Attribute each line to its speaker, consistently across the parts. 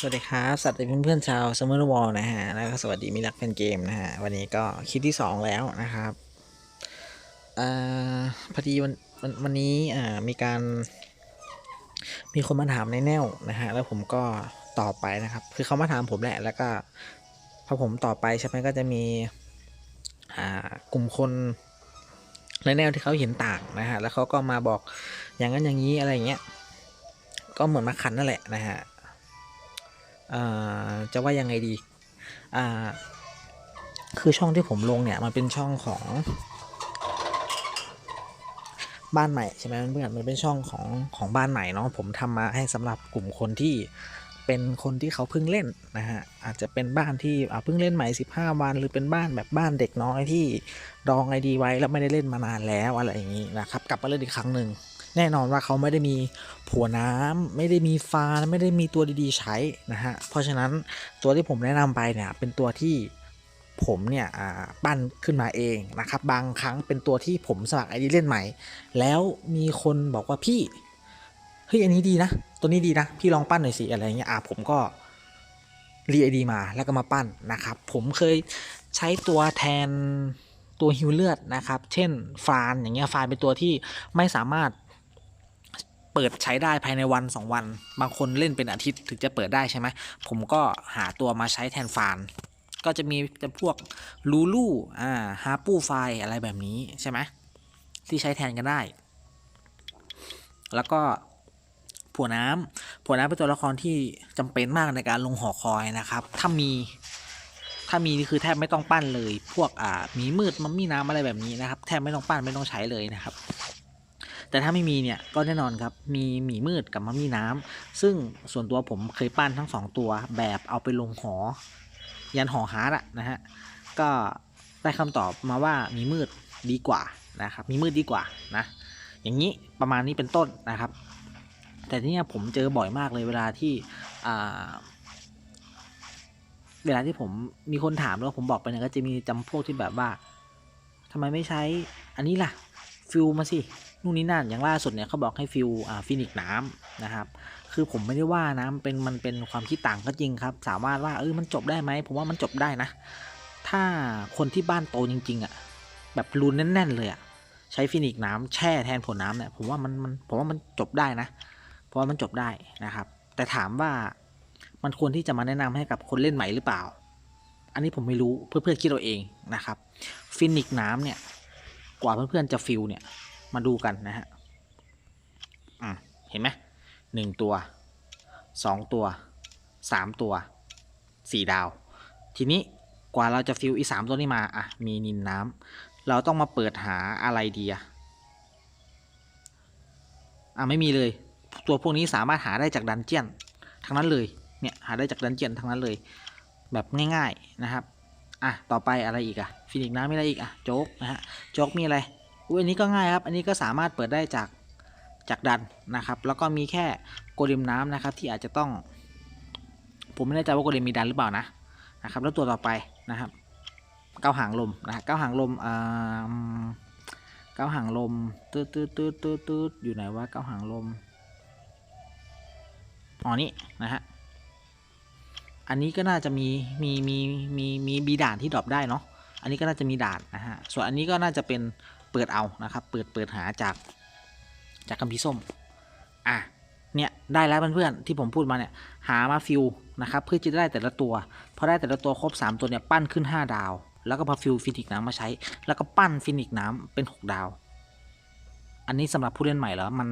Speaker 1: สวัสดีครับสวัสดีเพื่อนๆชาวซัมเมอร์วอลนะฮะ แล้วก็สวัสดีมิลักเป็นเกมนะฮะ วันนี้ก็คลิปที่ 2 แล้วนะครับอพอดีวันวันวันนี้มีการ มีคนมาถามในแนวนะฮะ แล้วผมก็ตอบไปนะครับ คือเขามาถามผมแหละ แล้วก็พอผมตอบไปใช่ไหมก็จะมีกลุ่มคนในแนวที่เขาเห็นต่างนะฮะ แล้วเขาก็มาบอกอย่างนั้นอย่างนี้อะไรเงี้ย ก็เหมือนมาขันนั่นแหละนะฮะ จะว่ายังไงดี คือช่องที่ผมลงเนี่ยมันเป็นช่องของบ้านใหม่ใช่ไหมเพื่อนมันเป็นช่องของของบ้านใหม่เนาะผมทำมาให้สำหรับกลุ่มคนที่เป็นคนที่เขาเพิ่งเล่นนะฮะอาจจะเป็นบ้านที่เพิ่งเล่นใหม่ 15 วัน หรือเป็นบ้านแบบบ้านเด็กน้อยที่ดองไอดีไว้แล้วไม่ได้เล่นมานานแล้วอะไรอย่างนี้นะครับกลับมาเล่นอีกครั้งหนึ่ง แน่นอนว่าเขาไม่ได้มีผัวน้ำไม่ได้มีฟาร์ไม่ได้มีตัวดีๆใช้นะฮะเพราะฉะนั้นตัวที่ผมแนะนำไปเนี่ยเป็นตัวที่ผมเนี่ยปั้นขึ้นมาเองนะครับ บางครั้งเป็นตัวที่ผมสมัครไอดีเล่นใหม่ แล้วมีคนบอกว่าพี่เฮ้ยอันนี้ดีนะ ตัวนี้ดีนะ พี่ลองปั้นหน่อยสิอะไรเงี้ยอ่าผมก็รีไอดีมาแล้วก็มาปั้นนะครับ ผมเคยใช้ตัวแทนตัวฮิวเลือดนะครับ เช่นฟานอย่างเงี้ยฟานเป็นตัวที่ไม่สามารถ เปิดใช้ได้ภายในวัน 2 วัน บางคนเล่นเป็นอาทิตย์ถึงจะเปิดได้ใช่ไหมผมก็หาตัวมาใช้แทนฟาน ก็จะมีจะพวกลูลูอ่าฮาปูไฟอะไรแบบนี้ใช่ไหมที่ใช้แทนกันได้ แล้วก็ผัวน้ำผัวน้ำเป็นตัวละครที่จำเป็นมากในการลงหอคอยนะครับ ถ้ามี ถ้ามีนี่คือแทบไม่ต้องปั้นเลย พวกอ่าหมีมืดมัมมี่น้ำอะไรแบบนี้นะครับ แทบไม่ต้องปั้นไม่ต้องใช้เลยนะครับ แต่ถ้าไม่มีเนี่ยก็แน่นอนครับมีหมีมืดกับมัมมี่น้ำซึ่งส่วนตัวผมเคยปั้นทั้งสองตัวแบบเอาไปลงหอ ยันหอฮาร์ดอะนะฮะก็ได้คำตอบมาว่ามีมืดดีกว่านะครับมีมืดดีกว่านะอย่างนี้ประมาณนี้เป็นต้นนะครับ แต่ที่นี่ผมเจอบ่อยมากเลยเวลาที่เวลาที่ผมมีคนถามแล้วผมบอกไปเนี่ยก็จะมีจำพวกที่แบบว่าทำไมไม่ใช้อันนี้ล่ะฟิลมาสิ นู่นนี่นั่นอย่างล่าสุดเนี่ยเขาบอกให้ฟิลอ่าฟินิกน้ำนะครับ คือผมไม่ได้ว่านะมันเป็นมันเป็นความคิดต่างก็จริงครับ สามารถว่าเออมันจบได้ไหมผมว่ามันจบได้นะ ถ้าคนที่บ้านโตจริง ๆอะ่ะแบบรูนแน่น ๆ เลยอะ่ะใช้ฟินิกน้ำแช่แทนผลน้ำเนี่ยผมว่ามันมันผมว่ามันจบได้นะ เพราะว่ามันจบได้นะครับ แต่ถามว่ามันควรที่จะมาแนะนำให้กับคนเล่นใหม่หรือเปล่า อันนี้ผมไม่รู้เพื่อนๆคิดเอาเองนะครับ ฟินิกน้ำเนี่ยกว่าเพื่อนๆจะฟิลเนี่ย มาดูกันนะฮะอะเห็นไหมหนึ่งตัวสองตัวสามตัวสี่ดาว ทีนี้กว่าเราจะฟิลอีสามตัวนี้มาอะมีนินน้ำเราต้องมาเปิดหาอะไรดีอะอะไม่มีเลย ตัวพวกนี้สามารถหาได้จากดันเจียนทั้งนั้นเลยเนี่ยหาได้จากดันเจียนทั้งนั้นเลย แบบง่ายๆนะครับ อะ ต่อไปอะไรอีกอะฟินิกน้ำมีอะไรอีกอะโจ๊กนะฮะโจ๊กมีอะไร อุ้ยอันนี้ก็ง่ายครับ อันนี้ก็สามารถเปิดได้จากจากดันนะครับ แล้วก็มีแค่โกเลมน้ำนะครับ ที่อาจจะต้อง ผมไม่แน่ใจว่าโกเลมมีดันหรือเปล่านะนะครับ แล้วตัวต่อไปนะครับเก้าหางลมนะเก้าหางลมอ่าเก้าหางลมตืดตืดตืดตืดตืดอยู่ไหนวะเก้าหางลมอ๋อนี่นะฮะอันนี้ก็น่าจะมีมีมีมีมีบีด่านที่ดรอปได้เนาะอันนี้ก็น่าจะมีด่านนะฮะส่วนอันนี้ก็น่าจะเป็น เปิดเอานะครับ เปิดเปิดหาจากจากคัมภีร์ส้ม อะ เนี่ยได้แล้วเพื่อนๆที่ผมพูดมาเนี่ยหามาฟิลนะครับเพื่อจะได้แต่ละตัวพอได้แต่ละตัวครบ 3 ตัวเนี่ยปั้นขึ้น 5 ดาว แล้วก็พอฟิลฟินิกน้ำมาใช้ แล้วก็ปั้นฟินิกน้ำเป็น 6 ดาว อันนี้สำหรับผู้เล่นใหม่แล้วมัน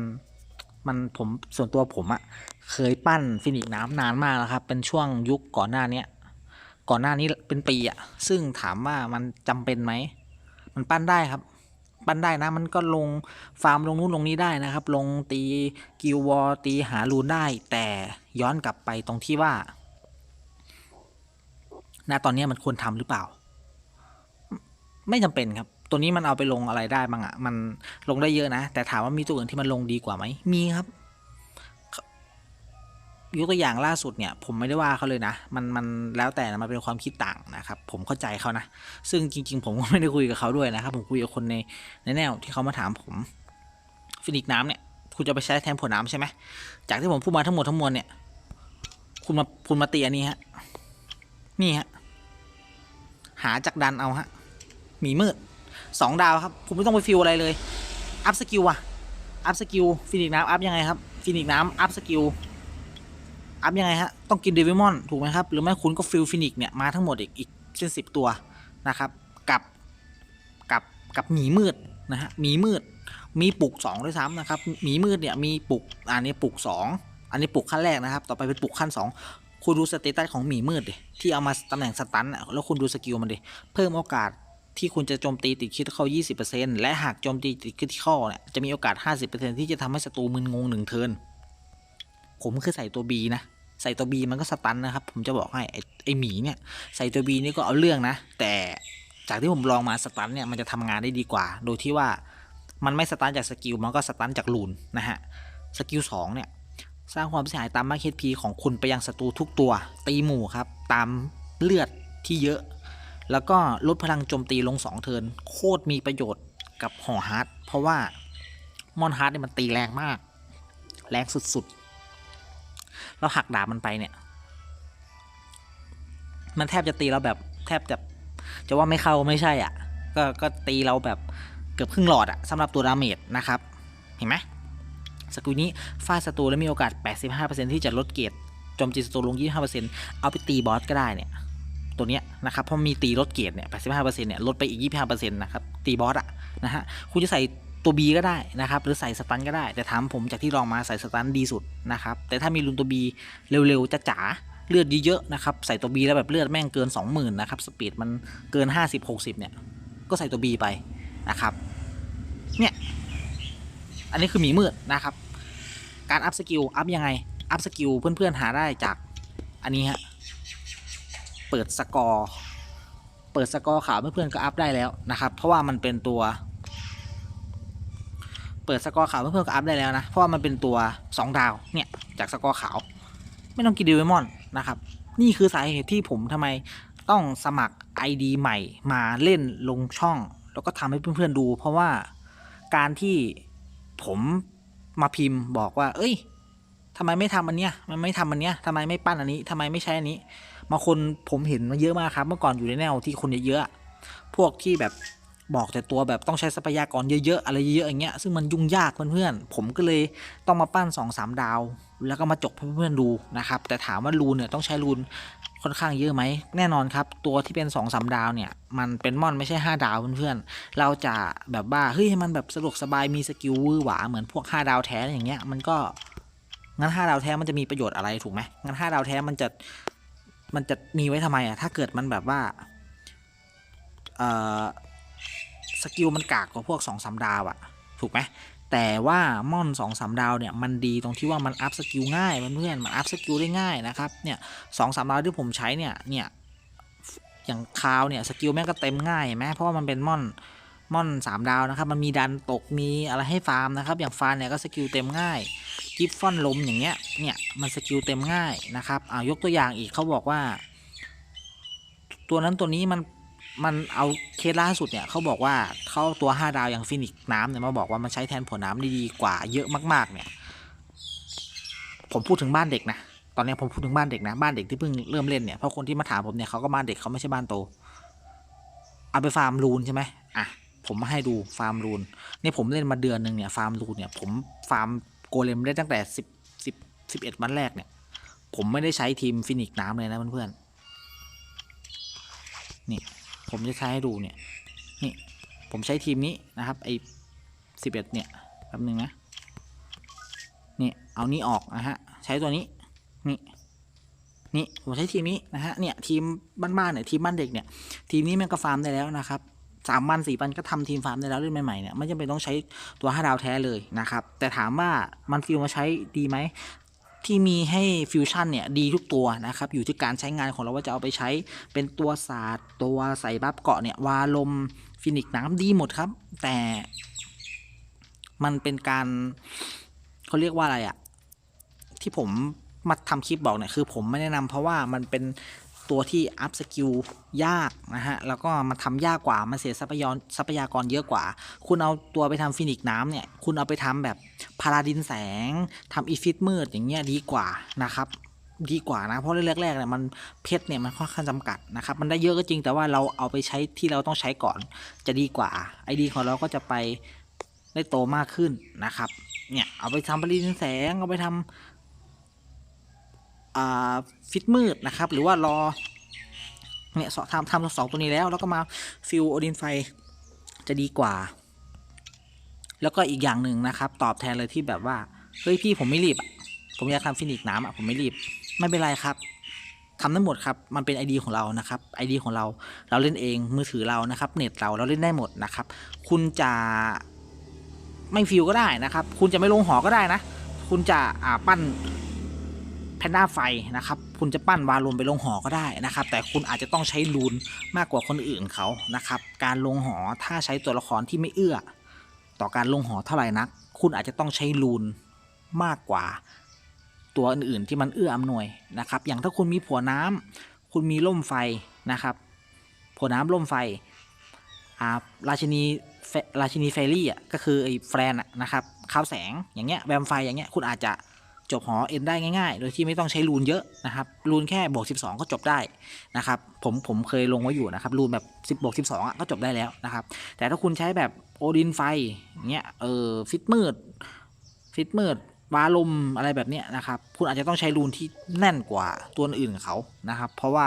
Speaker 1: มันผมส่วนตัวผมอะเคยปั้นฟินิกน้ำนานมากแล้วครับเป็นช่วงยุคก่อนหน้าเนี้ยก่อนหน้านี้เป็นปีอะซึ่งถามว่ามันจำเป็นไหมมันปั้นได้ครับ ปั้นได้นะ มันก็ลงฟาร์มลงนู้นลงนี้ได้นะครับ ลงตีกิววอร์ตีหารูนได้ แต่ย้อนกลับไปตรงที่ว่าณตอนนี้มันควรทำหรือเปล่า ไม่จำเป็นครับ ตัวนี้มันเอาไปลงอะไรได้บ้างอะ่ะมันลงได้เยอะนะ แต่ถามว่ามีตัวอื่นที่มันลงดีกว่าไหมมีครับ ยกตัวอย่างล่าสุดเนี่ยผมไม่ได้ว่าเขาเลยนะ มันมันแล้วแต่นะมันเป็นความคิดต่างนะครับผมเข้าใจเขานะ ซึ่งจริง ๆ ผมก็ไม่ได้คุยกับเขาด้วยนะครับ ผมคุยกับคนในในแนวที่เขามาถามผมฟินิกน้ำเนี่ยคุณจะไปใช้แทนผลน้ำใช่ไหมจากที่ผมพูดมาทั้งหมดทั้งมวลเนี่ยคุณมาคุณมาเตีอันนี้ฮะนี่ฮะหาจากดันเอาฮะหมีมืดสองดาวครับคุณไม่ต้องไปฟิวอะไรเลยอัพสกิลอะอัพสกิลฟินิกน้ำอัพยังไงครับฟินิกน้ำอัพสกิล อัพยังไงฮะ ต้องกินเดวิมอนถูกไหมครับ หรือไม่คุณก็ฟิลฟินิกเนี่ย มาทั้งหมดอีกอีกเช่นสิบตัวนะครับ กับกับกับหมีมืดนะฮะหมีมืดมีปลุกสองด้วยซ้ำนะครับหมีมืดเนี่ยมีปลุกอันนี้ปลุกสองอันนี้ปลุกขั้นแรกนะครับ ต่อไปเป็นปลุกขั้นสองคุณดูสเตตัสของหมีมืดดิที่เอามาตำแหน่งสตันแล้วคุณดูสกิลมันดิเพิ่มโอกาสที่คุณจะโจมตีติดคิดเข้า 20%และหากโจมตีติดคิดเข้าเนี่ยจะมีโอกาส 50%ที่จะทำให้ศัตรูมึนงงหนึ่งเทิร์นผมคือใส่ตัว B นะ ใส่ตัว B มันก็สตันนะครับ ผมจะบอกให้ไอ้ไอหมีเนี่ยใส่ตัว B นี่ก็เอาเรื่องนะ แต่จากที่ผมลองมาสตันเนี่ยมันจะทำงานได้ดีกว่า โดยที่ว่ามันไม่สตันจากสกิลมันก็สตันจากลูนนะฮะสกิลสองเนี่ยสร้างความเสียหายตามมาร์เพีของคุณไปยังศัตรูทุกตัว ตีหมู่ครับ ตามเลือดที่เยอะ แล้วก็ลดพลังโจมตีลง 2 เทินโคตรมีประโยชน์กับหอฮาร์ดเพราะว่ามอนฮาร์ดเนี่ยมันตีแรงมาก แรงสุดๆ เราหักดาบมันไปเนี่ย มันแทบจะตีเราแบบแทบจะจะว่าไม่เข้าไม่ใช่อะ ก็ก็ตีเราแบบเกือบครึ่งหลอดอะสำหรับตัวดาเมจนะครับ เห็นไหมสกิลนี้ฟาดศัตรูแล้วมีโอกาส 85%ที่จะลดเกรดโจมตีศัตรูลง 25%เอาไปตีบอสก็ได้เนี่ย ตัวเนี้ยนะครับเพราะมีตีลดเกรดเนี่ย 85%เนี่ยลดไปอีก 25%นะครับ ตีบอสอะนะฮะ คุณจะใส่ ตัว B ก็ได้นะครับ หรือใส่สตันก็ได้ แต่ถามผมจากที่ลองมาใส่สตันดีสุดนะครับ แต่ถ้ามีลุนตัว B เร็วๆจะจ๋าเลือดเยอะๆนะครับ ใส่ตัว B แล้วแบบเลือดแม่งเกิน 20,000นะครับ สปีดมันเกิน 50-60 เนี่ย ก็ใส่ตัว B ไปนะครับ เนี่ย อันนี้คือหมีมืดนะครับ การอัพสกิลอัพยังไง อัพสกิลเพื่อนๆหาได้จากอันนี้ฮะ เปิดสกอร์ เปิดสกอร์ขาวเพื่อนๆก็อัพได้แล้วนะครับ เพราะว่ามันเป็นตัว เปิดสกอร์ขาวเพื่อนๆก็อัพได้แล้วนะ เพราะว่ามันเป็นตัว 2 ดาว เนี่ย จากสกอร์ขาว ไม่ต้องกินดิวมอนนะครับ นี่คือสาเหตุที่ผมทำไมต้องสมัคร ID ใหม่มาเล่นลงช่อง แล้วก็ทำให้เพื่อนๆดู เพราะว่าการที่ผมมาพิมพ์บอกว่า เอ้ยทำไมไม่ทำอันเนี้ย มันไม่ทำอันเนี้ยทำไมไม่ปั้นอันนี้ทำไมไม่ใช้อันนี้บางคนผมเห็นมาเยอะมากครับ เมื่อก่อนอยู่ในแนวที่คนเยอะๆอะพวกที่แบบ บอกแต่ตัวแบบต้องใช้ทรัพยากรเยอะๆ อะไรเยอะๆอย่างเงี้ยซึ่งมันยุ่งยากเพื่อนๆ ผมก็เลยต้องมาปั้น2อสดาว แล้วก็มาจกเพื่อนๆดูนะครับ แต่ถามว่ารูนเนี่ยต้องใช้รูนค่อนข้างเยอะไหม แน่นอนครับ ตัวที่เป็น2อสดาวเนี่ย มันเป็นมอนไม่ใช่ 5 ดาวเพื่อนๆ เราจะแบบว่าเฮ้ยให้มันแบบสะดวกสบายมีสกิลวือหวาเหมือนพวก 5 ดาวแท้อย่างเงี้ยมันก็งั้น 5 ดาวแท้มันจะมีประโยชน์อะไรถูกไหมงั้น 5 ดาวแท้มันจะมันจะมีไว้ทำไมอะถ้าเกิดมันแบบว่า กิลมันกากกว่าพวก2อสดาวอะถูกไหมแต่ว่าม่อน2อสดาวเนี่ยมันดีตรงที่ว่ามันอัพสกิลง่ายเพื่อนมันอัพสกิลได้ง่ายนะครับเนี่ยสองสามดาวที่ผมใช้เนี่ยเนี่ยอย่างคาวเนี่ยสกิลแม่งก็เต็มง่ายไหมเพราะว่ามันเป็นม่อนม่อนสามดาวนะครับมันมีดันตกมีอะไรให้ฟาร์มนะครับอย่างฟาร์มเนี่ยก็สกิลเต็มง่ายกิฟฟอนลมอย่างเงี้ยเนี่ยมันสกิลเต็มง่ายนะครับอ่ายกตัวอย่างอีกเขาบอกว่า ตัวนั้นตัวนี้มัน มันเอาเคสล่าสุดเนี่ยเขาบอกว่าเขาเอาตัว 5 ดาวอย่างฟินิกน้ำเนี่ยมาบอกว่ามันใช้แทนผลน้ำได้ดีกว่าเยอะมากๆ เนี่ย ผมพูดถึงบ้านเด็กนะตอนนี้ผมพูดถึงบ้านเด็กนะบ้านเด็กที่เพิ่งเริ่มเล่นเนี่ยเพราะคนที่มาถามผมเนี่ยเขาก็บ้านเด็กเขาไม่ใช่บ้านโต เอาไปฟาร์มรูนใช่ไหมอะผมมาให้ดูฟาร์มรูนเนี่ยผมเล่นมาเดือนหนึ่งเนี่ยฟาร์มรูนเนี่ยผมฟาร์มโกเลมได้ตั้งแต่สิบสิบสิบเอ็ดวันแรกเนี่ย ผมไม่ได้ใช้ทีมฟินิกน้ำเลยนะเพื่อนๆ ผมจะใช้ให้ดูเนี่ยนี่ผมใช้ทีมนี้นะครับไอ้สิบเอ็ดเนี่ยแป๊บนึงนะนี่เอานี้ออกนะฮะใช้ตัวนี้นี่นี่ผมใช้ทีมนี้นะฮะเนี่ยทีมบ้านๆเนี่ยทีมบ้านเด็กเนี่ยทีมนี้มันก็ฟาร์มได้แล้วนะครับสามวันสี่วันก็ทำทีมฟาร์มได้แล้วเล่นใหม่ๆเนี่ยไม่จำเป็นต้องใช้ตัวห้าดาวแท้เลยนะครับแต่ถามว่ามันฟิลมาใช้ดีไหม ที่มีให้ฟิวชั่นเนี่ยดีทุกตัวนะครับอยู่ที่การใช้งานของเราว่าจะเอาไปใช้เป็นตัวศาสตร์ตัวใส่บัฟเกาะเนี่ยวาลมฟินิกน้ำดีหมดครับ แต่มันเป็นการเขาเรียกว่าอะไรอะที่ผมมาทำคลิปบอกเนี่ยคือผมไม่แนะนำเพราะว่ามันเป็น ตัวที่อัพสกิลยากนะฮะ แล้วก็มันทำยากกว่า มันเสียทรัพยากรทรัพยากรเยอะกว่า คุณเอาตัวไปทำฟินิกน้ำเนี่ย คุณเอาไปทำแบบพาราดินแสงทำอีฟิตมืดอย่างเงี้ยดีกว่านะครับดีกว่านะ เพราะแรกๆเนี่ยมันเพชรเนี่ยมันค่อนข้างจำกัดนะครับ มันได้เยอะก็จริงแต่ว่าเราเอาไปใช้ที่เราต้องใช้ก่อนจะดีกว่าไอดีของเราก็จะไปได้โตมากขึ้นนะครับ เนี่ยเอาไปทำปรินแสงเอาไปทำอ่า ฟิตมืดนะครับ หรือว่ารอเนี่ยทำทำสองตัวนี้แล้ว แล้วก็มาฟิลโอดินไฟจะดีกว่า แล้วก็อีกอย่างหนึ่งนะครับ ตอบแทนเลยที่แบบว่าเฮ้ยพี่ผมไม่รีบ ผมอยากทำฟินิกน้ำอะผมไม่รีบ ไม่เป็นไรครับทำได้หมดครับ มันเป็นไอดีของเรานะครับไอดีของเรา เราเล่นเอง มือถือเรานะครับ เน็ตเรา เราเล่นได้หมดนะครับ คุณจะไม่ฟิลก็ได้นะครับ คุณจะไม่ลงหอก็ได้นะ คุณจะอ่าปั้น แพนด้าไฟนะครับคุณจะปั้นวาลูนไปลงหอก็ได้นะครับ แต่คุณอาจจะต้องใช้ลูนมากกว่าคนอื่นเขานะครับ การลงหอถ้าใช้ตัวละครที่ไม่เอื้อ ต่อการลงหอเท่าไหร่นัก คุณอาจจะต้องใช้ลูนมากกว่าตัวอื่นๆที่มันเอื้ออำนวยนะครับ อย่างถ้าคุณมีผัวน้ำคุณมีล่มไฟนะครับ ผัวน้ำล่มไฟอ่าราชินีราชินีเฟรี่อะก็คือไอ้แฟรนนะครับข้าวแสงอย่างเงี้ยแวมไฟอย่างเงี้ยคุณอาจจะ จบหอเอ็นได้ง่ายๆ โดยที่ไม่ต้องใช้รูนเยอะนะครับรูนแค่บวก12 ก็จบได้นะครับผมผมเคยลงไว้อยู่นะครับรูนแบบ10บวก12อะก็จบได้แล้วนะครับแต่ถ้าคุณใช้แบบโอดินไฟเงี้ยเออฟิตมืดฟิตมืดวาลมอะไรแบบเนี้ยนะครับคุณอาจจะต้องใช้รูนที่แน่นกว่าตัวอื่นเขานะครับเพราะว่า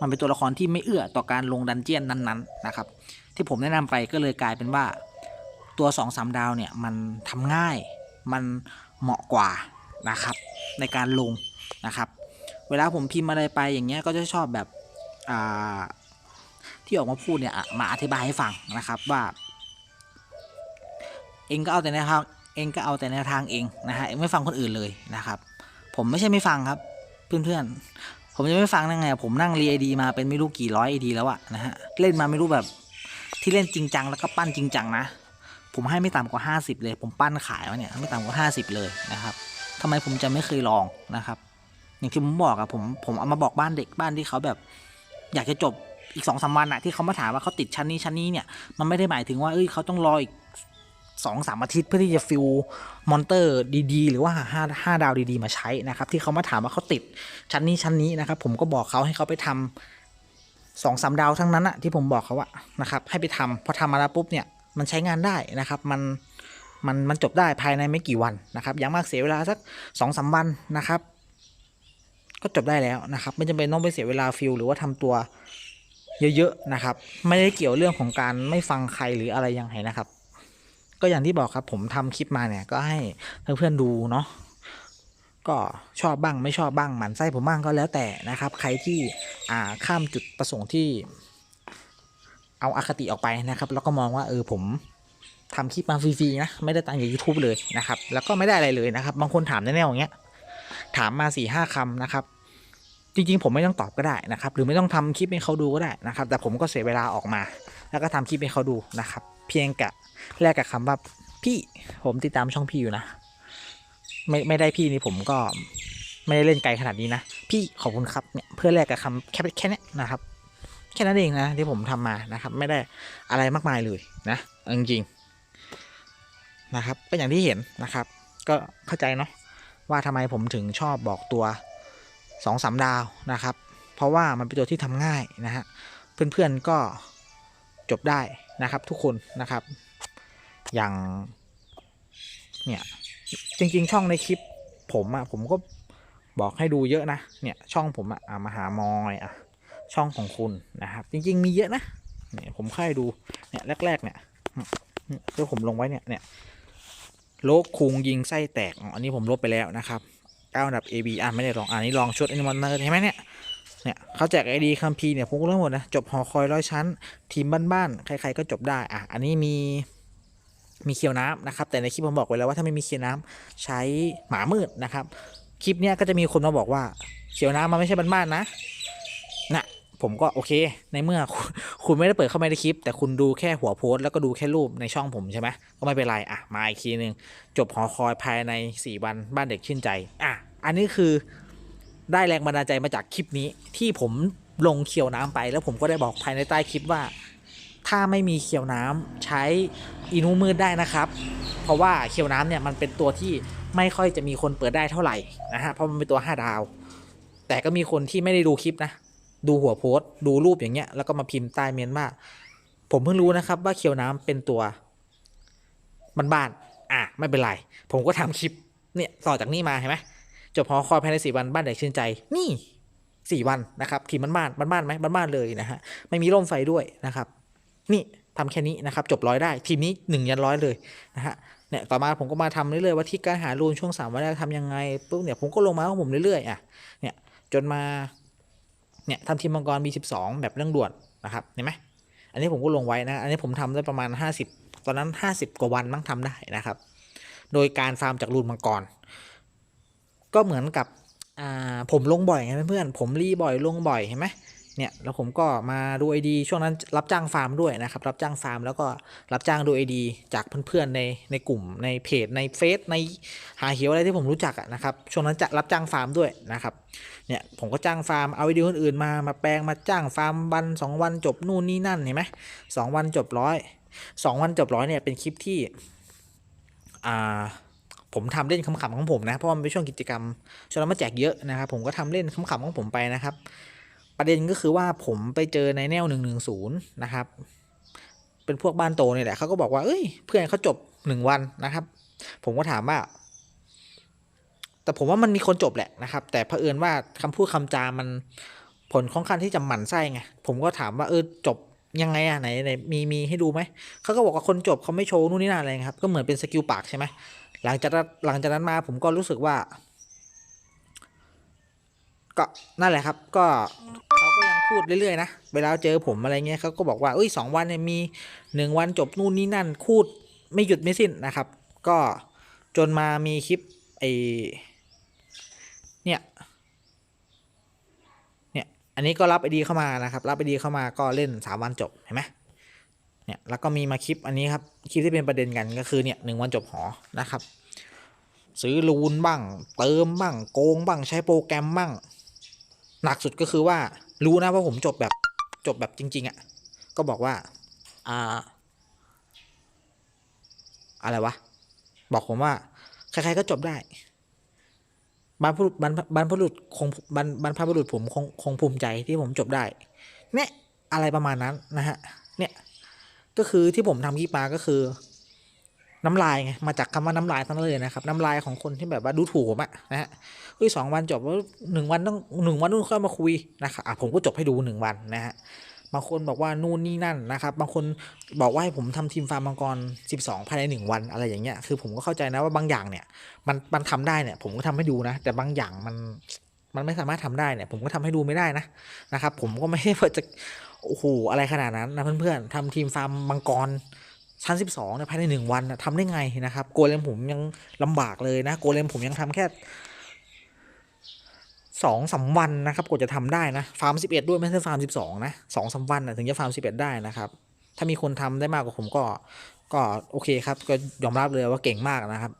Speaker 1: มันเป็นตัวละครที่ไม่เอื้อต่อการลงดันเจียนนั้นๆนะครับที่ผมแนะนำไปก็เลยกลายเป็นว่าตัว2อสดาวเนี่ยมันทำง่ายมันเหมาะกว่า นะครับ ในการลงนะครับ เวลาผมพิมพ์อะไรไปอย่างเงี้ยก็จะชอบแบบที่ออกมาพูดเนี่ยมาอธิบายให้ฟังนะครับว่าเองก็เอาแต่แนวทางเองก็เอาแต่แนวทางเองนะฮะเองไม่ฟังคนอื่นเลยนะครับ ผมไม่ใช่ไม่ฟังครับ เพื่อนๆ ผมจะไม่ฟังได้ไง ผมนั่งเรียดีมาเป็นไม่รู้กี่ร้อยไอดีแล้วอะนะฮะเล่นมาไม่รู้แบบที่เล่นจริงจังแล้วก็ปั้นจริงจังนะ ผมให้ไม่ต่ำกว่า 50 เลย ผมปั้นขายวะเนี่ยไม่ต่ำกว่า 50 เลยนะครับ ทำไมผมจะไม่เคยลองนะครับ อย่างที่ผมบอกอะผมผมเอามาบอกบ้านเด็กบ้านที่เขาแบบ อยากจะจบอีกสองสามวันอะที่เขามาถามว่าเขาติดชั้นนี้ชั้นนี้เนี่ยมันไม่ได้หมายถึงว่าเอ้ยเขาต้องรออีกสองสามอาทิตย์เพื่อที่จะฟิลมอนเตอร์ดีๆ หรือว่าห้าห้าดาวดีๆ มาใช้นะครับ ที่เขามาถามว่าเขาติดชั้นนี้ชั้นนี้นะครับ ผมก็บอกเขาให้เขาไปทำสองสามดาวทั้งนั้นอะที่ผมบอกเขาอะนะครับ ให้ไปทำพอทำมาแล้วปุ๊บเนี่ยมันใช้งานได้นะครับ มัน มันมันจบได้ภายในไม่กี่วันนะครับ อย่างมากเสียเวลาสักสองสามวันนะครับ ก็จบได้แล้วนะครับ ไม่จำเป็นต้องไปเสียเวลาฟิลหรือว่าทำตัวเยอะๆนะครับ ไม่ได้เกี่ยวเรื่องของการไม่ฟังใครหรืออะไรยังไงนะครับ ก็อย่างที่บอกครับผมทำคลิปมาเนี่ยก็ให้เพื่อนๆดูเนาะก็ชอบบ้างไม่ชอบบ้างหมันไส้ผมบ้างก็แล้วแต่นะครับ ใครที่อ่าข้ามจุดประสงค์ที่เอาอาคติออกไปนะครับ แล้วก็มองว่าเออผม ทำคลิปมาฟรีๆนะ ไม่ได้ตังค์จาก YouTube เลยนะครับ แล้วก็ไม่ได้อะไรเลยนะครับ บางคนถามแนวๆอย่างเงี้ย ถามมาสี่ห้าคำนะครับ จริงๆ ผมไม่ต้องตอบก็ได้นะครับ หรือไม่ต้องทำคลิปให้เขาดูก็ได้นะครับ แต่ผมก็เสียเวลาออกมา แล้วก็ทำคลิปให้เขาดูนะครับ เพียงกะแลกกับคำว่าพี่ผมติดตามช่องพี่อยู่นะ ไม่ไม่ได้พี่นี่ผมก็ไม่ได้เล่นไกลขนาดนี้นะ พี่ขอบคุณครับเนี่ยเพื่อแลกกับคำแค่แค่นี้นะครับ แค่นั้นเองนะที่ผมทำมานะครับ ไม่ได้อะไรมากมายเลยนะจริงๆ นะครับก็อย่างที่เห็นนะครับ ก็เข้าใจเนาะว่าทำไมผมถึงชอบบอกตัวสองสามดาวนะครับ เพราะว่ามันเป็นตัวที่ทำง่ายนะฮะเพื่อนๆก็จบได้นะครับทุกคนนะครับ อย่างเนี่ยจริงๆ ช่องในคลิปผมอะผมก็บอกให้ดูเยอะนะเนี่ยช่องผมอะ่ะมาหามอยอะช่องของคุณนะครับ จริง ๆ มีเยอะนะเนี่ยผมค่อยดูเนี่ยแรก ๆ เนี่ยที่ผมลงไว้เนี่ยเนี่ย โลกคุงยิงไส้แตกอ๋ออันนี้ผมลบไปแล้วนะครับ9อันดับ AB อะไม่ได้ลองอันนี้ลองชุดอนิมอนเนอร์ใช่ไหมเนี่ยเนี่ยเขาแจกไอดีคัมพีร์เนี่ยผมก็เริ่มหมดนะจบหอคอยร้อยชั้น ทีมบ้านๆใครๆก็จบได้อะอันนี้มีมีเคียวน้ำนะครับ แต่ในคลิปผมบอกไว้แล้วว่าถ้าไม่มีเคียวน้ำใช้หมามืดนะครับ คลิปเนี้ยก็จะมีคนมาบอกว่าเคียวน้ำมันไม่ใช่บ้านๆนะนะ ผมก็โอเค ในเมื่อคุณไม่ได้เปิดเข้ามาในคลิป แต่คุณดูแค่หัวโพสต์แล้วก็ดูแค่รูปในช่องผมใช่ไหมก็ไม่เป็นไรอะมาอีกทีหนึ่งจบหอคอยภายใน 4 วันบ้านเด็กชื่นใจอะอันนี้คือได้แรงบันดาลใจมาจากคลิปนี้ที่ผมลงเคียวน้ำไป แล้วผมก็ได้บอกภายในใต้คลิปว่า ถ้าไม่มีเคียวน้ำใช้อินูมืดได้นะครับ เพราะว่าเคียวน้ำเนี่ยมันเป็นตัวที่ไม่ค่อยจะมีคนเปิดได้เท่าไหร่นะฮะเพราะมันเป็นตัว 5 ดาว แต่ก็มีคนที่ไม่ได้ดูคลิปนะ ดูหัวโพสต์ ดูรูปอย่างเงี้ย แล้วก็มาพิมพ์ใต้เมนว่า ผมเพิ่งรู้นะครับว่าเคียวน้ำเป็นตัวมันบ้านๆอะไม่เป็นไร ผมก็ทำคลิปเนี่ยต่อจากนี้มาเห็นไหมจบหอคอภายในสี่วันบ้านเด็กชื่นใจนี่สี่วันนะครับทีมบ้านบ้านบ้านๆไหมบ้านบ้านๆเลยนะฮะไม่มีร่มไฟด้วยนะครับ นี่ทำแค่นี้นะครับ จบร้อยได้ทีมนี้หนึ่งยันร้อยเลยนะฮะเนี่ยต่อมาผมก็มาทำเรื่อยๆว่าที่การหารูนช่วงสามวันแรกทำยังไงปุ๊บเนี่ยผมก็ลงมาของผมเรื่อยๆอะเนี่ยจนมา เนี่ยทำทีมมังกรมี 12 แบบเร่งด่วนนะครับเห็นไหมอันนี้ผมก็ลงไว้นะ อันนี้ผมทำได้ประมาณ 50 ตอนนั้น 50 กว่าวันมั้งทำได้นะครับ โดยการฟาร์มจากรูนมังกร ก็เหมือนกับผมลงบ่อยไงเพื่อนๆผมรีบ่อยลงบ่อยเห็นไหม เนี่ยแล้วผมก็มาดูไอดีช่วงนั้นรับจ้างฟาร์มด้วยนะครับ รับจ้างฟาร์มแล้วก็รับจ้างดูไอดีจากเพื่อนๆในในกลุ่มในเพจในเฟซในหาเหียวอะไรที่ผมรู้จักอะนะครับช่วงนั้นจะรับจ้างฟาร์มด้วยนะครับเนี่ยผมก็จ้างฟาร์มเอาไอดีคนอื่นมามาแปลงมาจ้างฟาร์มวันสองวันจบนู่นนี่นั่นเห็นไหมสองวันจบร้อยสองวันจบร้อยเนี่ยเป็นคลิปที่อ่าผมทำเล่นขำๆของผมนะเพราะว่ามันเป็นช่วงกิจกรรมช่วงนั้นมาแจกเยอะนะครับ ผมก็ทำเล่นขำๆของผมไปนะครับ ประเด็นก็คือว่าผมไปเจอในแนวหนึ่งหนึ่งศูนย์นะครับ เป็นพวกบ้านโตนี่แหละเขาก็บอกว่าเอ้ย เพื่อนเขาจบหนึ่งวันนะครับ ผมก็ถามว่า แต่ผมว่ามันมีคนจบแหละนะครับ แต่เผอิญว่าคำพูดคำจามันผลของการที่จะหมั่นไส้ไงผมก็ถามว่าเออจบยังไงอะไหนไหนมีมีให้ดูไหมเขาก็บอกว่าคนจบเขาไม่โชว์นู่นนี่นั่นอะไรครับ ก็เหมือนเป็นสกิลปากใช่ไหมหลังจากหลังจากนั้นมาผมก็รู้สึกว่า ก็นั่นแหละครับ ก็เขาก็ยังพูดเรื่อยๆนะเวลาเจอผมอะไรเงี้ยเขาก็บอกว่าเอ้ยสองวันเนี่ยมีหนึ่งวันจบนู่นนี่นั่นพูดไม่หยุดไม่สิ้นนะครับ ก็จนมามีคลิปไอเนี่ยเนี่ยอันนี้ก็รับไอดีเข้ามานะครับ รับไอดีเข้ามาก็เล่นสามวันจบเห็นไหมเนี่ยแล้วก็มีมาคลิปอันนี้ครับคลิปที่เป็นประเด็นกันก็คือเนี่ยหนึ่งวันจบหอนะครับ ซื้อลูนบ้าง เติมบ้างโกงบ้างใช้โปรแกรมบ้าง หนักสุดก็คือว่ารู้นะว่าผมจบแบบจบแบบจริง ๆอะ่ะก็บอกว่าอ่าอะไรวะ บอกผมว่า ใครๆก็จบได้บรรพบุรุษบรรพบรรพบุรุษคงบรรบรรพบุรุษผมคงคงภูมิใจที่ผมจบได้ เนี่ยอะไรประมาณนั้นนะฮะเนี่ยก็คือที่ผมทำคลิปมาก็คือ น้ำลายไงมาจากคำว่าน้ำลายทั้งนั้นเลยนะครับน้ำลายของคนที่แบบว่าดูถูกผมอะนะฮะเฮ้ยสองวันจบว่าหนึ่งวันต้องหนึ่งวันนู่นค่อยมาคุยนะครับอะผมก็จบให้ดูหนึ่งวันนะฮะบางคนบอกว่านู่นนี่นั่นนะครับ บางคนบอกว่าให้ผมทำทีมฟาร์มมังกร 12 ภายในหนึ่งวันอะไรอย่างเงี้ย คือผมก็เข้าใจนะว่าบางอย่างเนี่ย มันมันทำได้เนี่ย ผมก็ทำให้ดูนะ แต่บางอย่างมันมันไม่สามารถทำได้เนี่ย ผมก็ทำให้ดูไม่ได้นะนะครับ ผมก็ไม่ได้ว่าจะโอ้โหอะไรขนาดนั้นนะเพื่อนๆทำทีมฟาร์มมังกร ชั้น12เนี่ยภายในหนึ่งวันนะทำได้ไงนะครับ โกเลมผมยังลำบากเลยนะ โกเลมผมยังทำแค่สองสามวันนะครับกว่าจะทำได้นะ ฟาร์ม11ด้วยไม่ใช่ฟาร์ม12นะสองสามวันนะถึงจะฟาร์ม11ได้นะครับ ถ้ามีคนทำได้มากกว่าผมก็ ก็โอเคครับ ก็ยอมรับเลยว่าเก่งมากนะครับ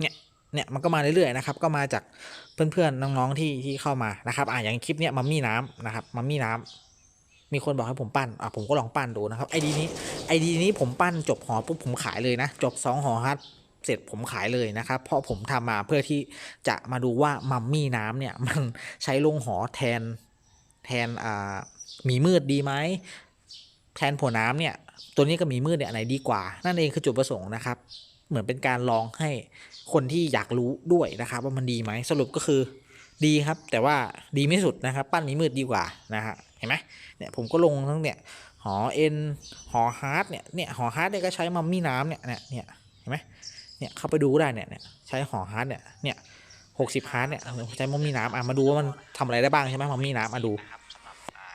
Speaker 1: เนี่ย เนี่ยมันก็มาเรื่อยๆนะครับ ก็มาจากเพื่อนๆน้องๆที่ที่เข้ามานะครับ อ่าอย่างคลิปเนี้ยมัมมี่น้ำนะครับ มัมมี่น้ำ มีคนบอกให้ผมปั้น อะผมก็ลองปั้นดูนะครับไอดีนี้ไอดีนี้ผมปั้นจบหอปุ๊บผมขายเลยนะ จบสองหอฮัทเสร็จผมขายเลยนะครับ เพราะผมทำมาเพื่อที่จะมาดูว่ามัมมี่น้ำเนี่ย มันใช้ลงหอแทนแทนอ่ามีมืดดีไหมแทนผัวน้ำเนี่ย ตัวนี้กับมีมืดเนี่ยอันไหนดีกว่า นั่นเองคือจุดประสงค์นะครับ เหมือนเป็นการลองให้คนที่อยากรู้ด้วยนะครับ ว่ามันดีไหมสรุปก็คือดีครับ แต่ว่าดีไม่สุดนะครับ ปั้นมีมืดดีกว่านะฮะ เห็นไหมเนี่ยผมก็ลงทั้งเนี่ยหอเอ็นหอฮาร์ดเนี่ยเนี่ยหอฮาร์ดเนี่ยก็ใช้มัมมี่น้ำเนี่ยเนี่ยเนี่ยเห็นไหมเนี่ยเข้าไปดูได้เนี่ยเนี่ยใช้หอฮาร์ดเนี่ยเนี่ยหกสิบฮาร์ดเนี่ยใช้มัมมี่น้ำอะมาดูว่ามันทำอะไรได้บ้างใช่ไหมมัมมี่น้ำมาดู
Speaker 2: นะครับสำหรับอ่า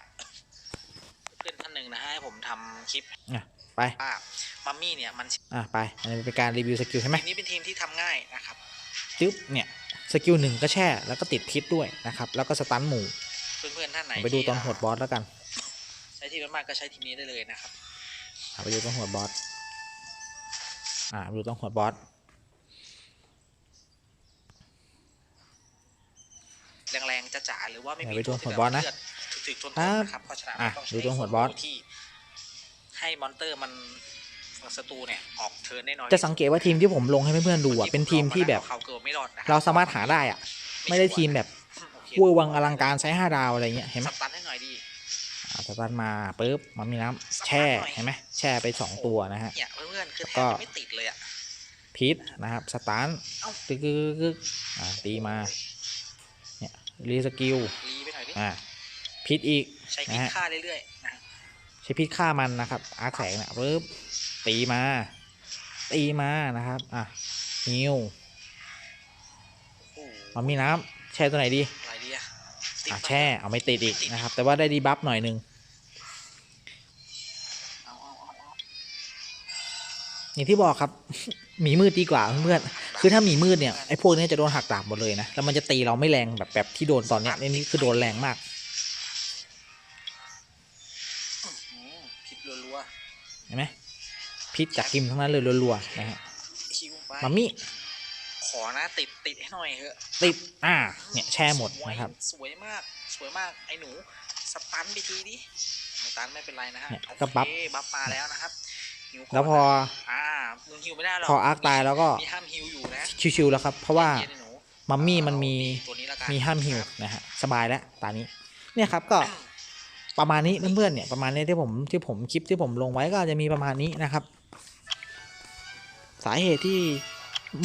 Speaker 2: เพื่อนท่านหนึ่งนะฮะให้ผมทำคลิป
Speaker 1: อะไป
Speaker 2: ว่ามัมมี่เนี่ยมัน
Speaker 1: อะไปอันนี้เป็นการรีวิวสกิลใช่ไหม
Speaker 2: ทีมนี้เป็นทีมที่ทำง่ายนะครับ
Speaker 1: จึ๊บเนี่ยสกิลหนึ่งก็แช่แล้วก็ติดพิษด้วยนะครับแล้วก็สตันหมู่
Speaker 2: เพื่อนๆท่านไหน
Speaker 1: ไปดูตอน
Speaker 2: ที่
Speaker 1: หวดบอสแล้วกัน
Speaker 2: ใช้ทีมมากๆก็ใช้ทีมนี้ได้เลยนะครับ
Speaker 1: อะไปดูตอนหวดบอสอะไปดูตอนหวดบอส
Speaker 2: แรงๆจะจ๋าหรือว่าไม่มี
Speaker 1: ไปดู
Speaker 2: ตัว
Speaker 1: หั
Speaker 2: ที่
Speaker 1: ว
Speaker 2: แบบ
Speaker 1: บอสนะ
Speaker 2: เลือดถึกๆทน
Speaker 1: ครับ
Speaker 2: ๆนะครับเพราะฉะนั้น
Speaker 1: อะ
Speaker 2: ต้องใช้
Speaker 1: ดูตัวหัวบอส
Speaker 2: ที่ให้มอนเตอร์มันศัตรูเนี่ยออกเทิร์นได้น้อย
Speaker 1: จะสังเกตว่าทีมที่ผมลงให้เพื่อนๆดูอะเป็นทีมที่แบบ
Speaker 2: เขาเกิดไม่รอดนะคบ
Speaker 1: เราสามารถหาได้อะ ไม่ได้ทีมแบบ
Speaker 2: โอ เค
Speaker 1: เวอร์วังอลังการใช้ห้าดาวอะไรเงี้ยเห็นไหม
Speaker 2: สตันให้หน่อยดี
Speaker 1: อ่าสตาร์ทมาปุ๊บมันมีน้ำแช่เห็นไหมแช่ไปสองตัวนะฮะ
Speaker 2: เนี่ยเพื่อนๆคือแท
Speaker 1: ก็
Speaker 2: บจะไม่ติดเลยอะ
Speaker 1: พีทนะครับสตาร์ท
Speaker 2: เอ้า
Speaker 1: ตึกกึกกึกกึกอ่าตีมาเนี่ยรีสกิล
Speaker 2: รีไปหน่อยดิ
Speaker 1: อ่าพีทอีก
Speaker 2: ใช้พิ
Speaker 1: นะ
Speaker 2: ษ
Speaker 1: ฮะ
Speaker 2: ฆ่าเรื่อยๆนะ
Speaker 1: ใช้พีทฆ่ามันนะครับ อาร์คแสงเนี่ยปุ๊บตีมา ตีมานะครับ อะฮิว
Speaker 2: โอ้โห
Speaker 1: มันมีน้ำแช่ตัวไหนดี
Speaker 2: อะไรดีอะติด
Speaker 1: อะ
Speaker 2: ไหม
Speaker 1: แช่ เอาไม่ติดอีกนะครับ แต่ว่าได้ดีบัฟหน่อยหนึง
Speaker 2: เอาเอาเอาเอา
Speaker 1: อย่างที่บอกครับ หมีมืดดีกว่าเพื่อนๆคือถ้าหมีมืดเนี่ยไอ้พวกนี้จะโดนหักดาบหมดเลยนะ แล้วมันจะตีเราไม่แรงแบบแบบที่โดนตอนเนี้ยในนี้คือโดนแรงมาก
Speaker 2: อื้อหือพิษรัว
Speaker 1: เห็นไหมพิษจากกิมทั้งนั้นเลยรัวๆนะฮะ
Speaker 2: ๆคิวไป
Speaker 1: มัมมี่
Speaker 2: ข อนะติดติดให้หน่อยเถอะ
Speaker 1: ติดอ่าเนี่ยแช่หมดนะครับ
Speaker 2: สวยมากสวยมากไอ้หนูสตันไปทีดิไม่ตันไม่เป็นไรนะฮะ
Speaker 1: เนี่ย
Speaker 2: โอเค
Speaker 1: ก็บัฟ
Speaker 2: บัฟมาแล้วนะครับหิก่น
Speaker 1: แล้วพอ
Speaker 2: อ่ามึงฮิวไม่ได้หรอก
Speaker 1: พออาร์คตายแล้วก็
Speaker 2: มีห้ามฮิวอยู่นะ
Speaker 1: ชิวๆแล้วครับ เพราะว่า
Speaker 2: ย็นๆไอ้หนู
Speaker 1: มัมมี่มันมี
Speaker 2: ตัวนี้ละกัน
Speaker 1: มีห้ามฮิวนะฮะสบายแล้วตอนนี้ เนี่ยครับก็ประมาณนี้เพื่อนๆเนี่ยประมาณนี้ที่ผมที่ผมคลิปที่ผมลงไว้ก็จะมีประมาณนี้นะครับ สาเหตุที่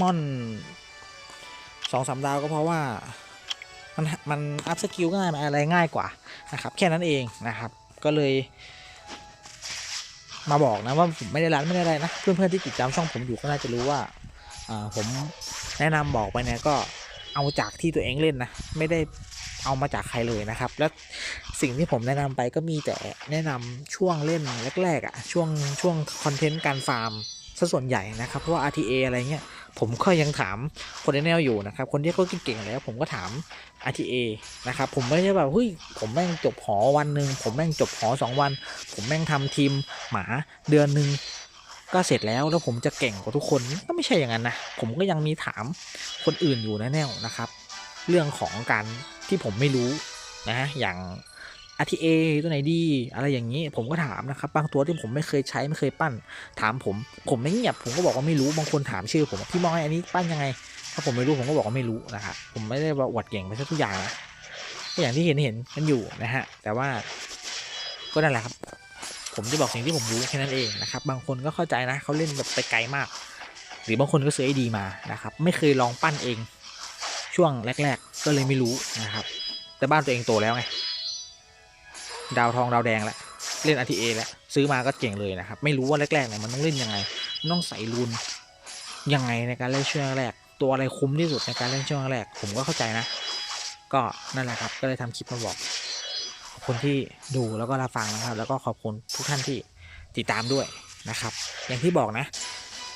Speaker 1: ม่อนสองสามดาวก็เพราะว่ามันมันอัพสกิลง่ายมันอะไรง่ายกว่านะครับ แค่นั้นเองนะครับ ก็เลย มาบอกนะว่าผมไม่ได้รันไม่ได้อะไรนะ เพื่อนๆที่ติดตามช่องผมอยู่ก็น่าจะรู้ว่าผมแนะนำบอกไปเนี่ยก็เอาจากที่ตัวเองเล่นนะ ไม่ได้เอามาจากใครเลยนะครับ แล้วสิ่งที่ผมแนะนำไปก็มีแต่แนะนำช่วงเล่นแรกๆอะ่ะช่วงช่วงคอนเทนต์การฟาร์มซะส่วนใหญ่นะครับเพราะว่า RTA อะไรเงี้ย ผมก็ยังถามคนในแนวอยู่นะครับ คนที่เขาเก่งๆแล้ว ผมก็ถาม RTA นะครับ ผมไม่ใช่แบบเฮ้ยผมแม่งจบหอวันหนึ่งผมแม่งจบหอสองวัน ผมแม่งทำทีมหมาเดือนหนึ่งก็เสร็จแล้วแล้วผมจะเก่งกว่าทุกคนก็ไม่ใช่อย่างนั้นนะผมก็ยังมีถามคนอื่นอยู่นะแนวนะครับ เรื่องของการที่ผมไม่รู้นะอย่าง RTA ตัวไหนดี อะไรอย่างนี้ ผมก็ถามนะครับ บางตัวที่ผมไม่เคยใช้ไม่เคยปั้น ถามผม ผมไม่เงียบ ผมก็บอกว่าไม่รู้ บางคนถามชื่อ ผมพี่มอยอันนี้ปั้นยังไง ถ้าผมไม่รู้ผมก็บอกว่าไม่รู้นะครับ ผมไม่ได้ว่าอวดเก่งไปซะทุกอย่างนะก็อย่างที่เห็นเห็นกันอยู่นะฮะ แต่ว่าก็นั่นแหละครับ ผมจะบอกสิ่งที่ผมรู้แค่นั้นเองนะครับ บางคนก็เข้าใจนะเขาเล่นแบบไปไกลมาก หรือบางคนก็ซื้อไอดีมานะครับ ไม่เคยลองปั้นเอง ช่วงแรก ๆ ก็เลยไม่รู้นะครับ แต่บ้านตัวเองโตแล้วไง ดาวทองดาวแดงแล้วเล่น RTA แล้วซื้อมาก็เก่งเลยนะครับ ไม่รู้ว่าแรกๆเนี่ยมันต้องเล่นยังไงต้องใส่รูนยังไงในการเล่นช่วงแรก ตัวอะไรคุ้มที่สุดในการเล่นช่วงแรก ผมก็เข้าใจนะ ก็นั่นแหละครับ ก็เลยทำคลิปมาบอกขอบคุณที่ดูแล้วก็รับฟังนะครับ แล้วก็ขอบคุณทุกท่านที่ติดตามด้วยนะครับ อย่างที่บอกนะ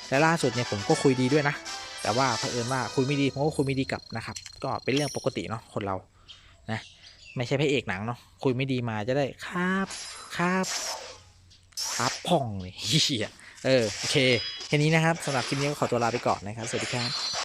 Speaker 1: และล่าสุดเนี่ยผมก็คุยดีด้วยนะ แต่ว่าเผอิญว่าคุยไม่ดีผมก็คุยไม่ดีกลับนะครับ ก็เป็นเรื่องปกติเนาะคนเรานะ ไม่ใช่พระเอกหนังเนาะคุยไม่ดีมาจะได้ครับครับครับพ่องเลยเฮียเออ โอเคแค่นี้นะครับสำหรับคลิปนี้ก็ขอตัวลาไปก่อนนะครับ สวัสดีครับ